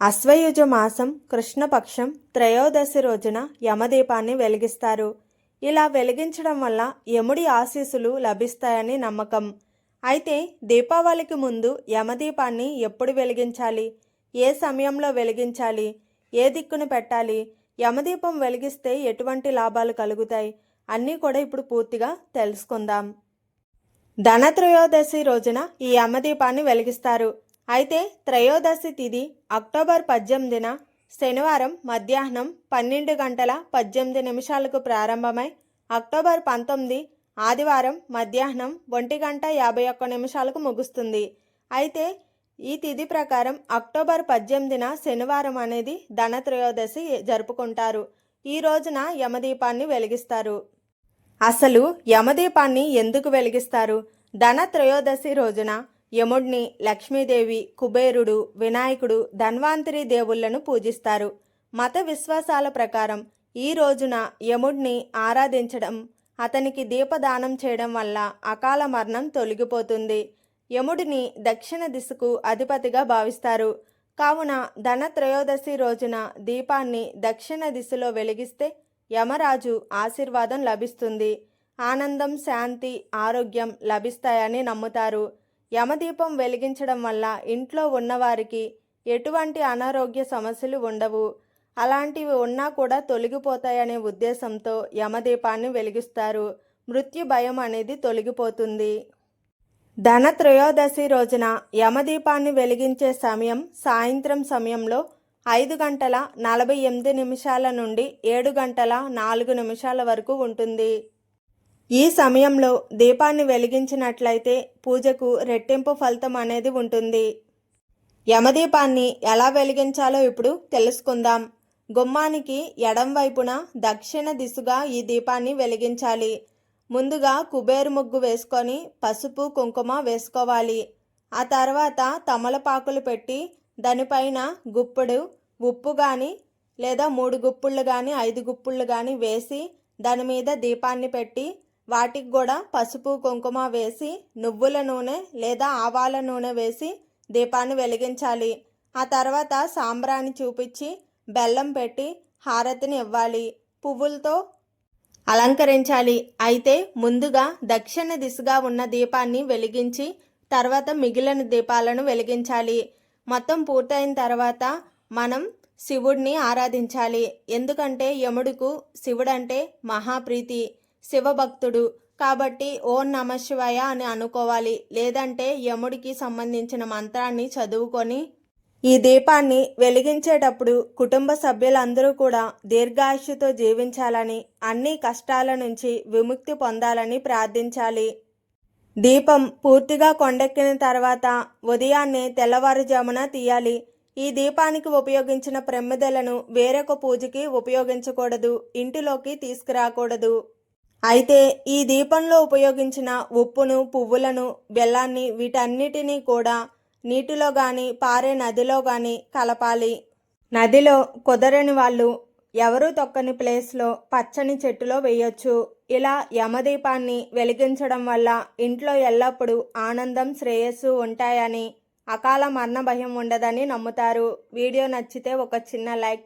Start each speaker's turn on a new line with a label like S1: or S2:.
S1: అశ్వయుజ మాసం కృష్ణపక్షం త్రయోదశి రోజున యమదీపాన్ని వెలిగిస్తారు. ఇలా వెలిగించడం వల్ల యముడి ఆశీస్సులు లభిస్తాయని నమ్మకం. అయితే దీపావళికి ముందు యమదీపాన్ని ఎప్పుడు వెలిగించాలి? ఏ సమయంలో వెలిగించాలి? ఏ దిక్కును పెట్టాలి? యమదీపం వెలిగిస్తే ఎటువంటి లాభాలు కలుగుతాయి? అన్నీ కూడా ఇప్పుడు పూర్తిగా తెలుసుకుందాం. ధనత్రయోదశి రోజున ఈ యమదీపాన్ని వెలిగిస్తారు. అయితే త్రయోదశి తిథి అక్టోబర్ పద్దెనిమిదిన శనివారం మధ్యాహ్నం పన్నెండు గంటల పద్దెనిమిది నిమిషాలకు ప్రారంభమై అక్టోబర్ పంతొమ్మిది ఆదివారం మధ్యాహ్నం ఒంటి గంట యాభై ఒక్క నిమిషాలకు ముగుస్తుంది. అయితే ఈ తిథి ప్రకారం అక్టోబర్ పద్దెనిమిదిన శనివారం అనేది ధనత్రయోదశి జరుపుకుంటారు. ఈ రోజున యమదీపాన్ని వెలిగిస్తారు. అసలు యమదీపాన్ని ఎందుకు వెలిగిస్తారు? ధన త్రయోదశి రోజున యముడిని లక్ష్మీదేవి కుబేరుడు వినాయకుడు ధన్వాంతరి దేవుళ్ళను పూజిస్తారు. మత విశ్వాసాల ప్రకారం ఈ రోజున యముడిని ఆరాధించడం అతనికి దీపదానం చేయడం వల్ల అకాల మరణం తొలగిపోతుంది. యముడిని దక్షిణ దిశకు అధిపతిగా భావిస్తారు. కావున ధన త్రయోదశి రోజున దీపాన్ని దక్షిణ దిశలో వెలిగిస్తే యమరాజు ఆశీర్వాదం లభిస్తుంది. ఆనందం శాంతి ఆరోగ్యం లభిస్తాయని నమ్ముతారు. యమదీపం వెలిగించడం వల్ల ఇంట్లో ఉన్నవారికి ఎటువంటి అనారోగ్య సమస్యలు ఉండవు. అలాంటివి ఉన్నా కూడా తొలగిపోతాయనే ఉద్దేశంతో యమదీపాన్ని వెలిగిస్తారు. మృత్యు భయం అనేది తొలగిపోతుంది. ధన త్రయోదశి రోజున యమదీపాన్ని వెలిగించే సమయం సాయంత్రం సమయంలో ఐదు గంటల నలభై ఎనిమిది నిమిషాల నుండి ఏడు గంటల నాలుగు నిమిషాల వరకు ఉంటుంది. ఈ సమయంలో దీపాన్ని వెలిగించినట్లయితే పూజకు రెట్టింపు ఫలితం అనేది ఉంటుంది. యమదీపాన్ని ఎలా వెలిగించాలో ఇప్పుడు తెలుసుకుందాం. గుమ్మానికి ఎడం వైపున దక్షిణ దిశగా ఈ దీపాన్ని వెలిగించాలి. ముందుగా కుబేరు ముగ్గు వేసుకొని పసుపు కుంకుమ వేసుకోవాలి. ఆ తర్వాత తమలపాకులు పెట్టి దానిపైన గుప్పుడు ఉప్పు కానీ లేదా మూడు గుప్పుళ్ళు కానీ ఐదు గుప్పుళ్ళు కానీ వేసి దాని మీద దీపాన్ని పెట్టి వాటికి కూడా పసుపు కుంకుమ వేసి నువ్వుల నూనె లేదా ఆవాల నూనె వేసి దీపాన్ని వెలిగించాలి. ఆ తర్వాత సాంబ్రాన్ని చూపించి బెల్లం పెట్టి హారతిని ఇవ్వాలి. పువ్వులతో అలంకరించాలి. అయితే ముందుగా దక్షిణ దిశగా ఉన్న దీపాన్ని వెలిగించి తర్వాత మిగిలిన దీపాలను వెలిగించాలి. మొత్తం పూర్తయిన తర్వాత మనం శివుడిని ఆరాధించాలి. ఎందుకంటే యముడుకు శివుడంటే మహాప్రీతి. శివభక్తుడు. కాబట్టి ఓం నమ శివాయ అని అనుకోవాలి. లేదంటే యముడికి సంబంధించిన మంత్రాన్ని చదువుకొని ఈ దీపాన్ని వెలిగించేటప్పుడు కుటుంబ సభ్యులందరూ కూడా దీర్ఘాయుషుతో జీవించాలని అన్ని కష్టాల నుంచి విముక్తి పొందాలని ప్రార్థించాలి. దీపం పూర్తిగా కొండెక్కిన తర్వాత ఉదయాన్నే తెల్లవారుజామున తీయాలి. ఈ దీపానికి ఉపయోగించిన ప్రమిదలను వేరొక పూజకి ఉపయోగించకూడదు. ఇంటిలోకి తీసుకురాకూడదు. అయితే ఈ దీపంలో ఉపయోగించిన ఉప్పును పువ్వులను బెల్లాన్ని వీటన్నిటినీ కూడా నీటిలో కానీ పారే నదిలో కానీ కలపాలి. నదిలో కుదరని వాళ్ళు ఎవరూ తొక్కని ప్లేస్లో పచ్చని చెట్టులో వేయొచ్చు. ఇలా యమదీపాన్ని వెలిగించడం వల్ల ఇంట్లో ఎల్లప్పుడూ ఆనందం శ్రేయస్సు ఉంటాయని అకాల మరణ భయం ఉండదని నమ్ముతారు. వీడియో నచ్చితే ఒక చిన్న లైక్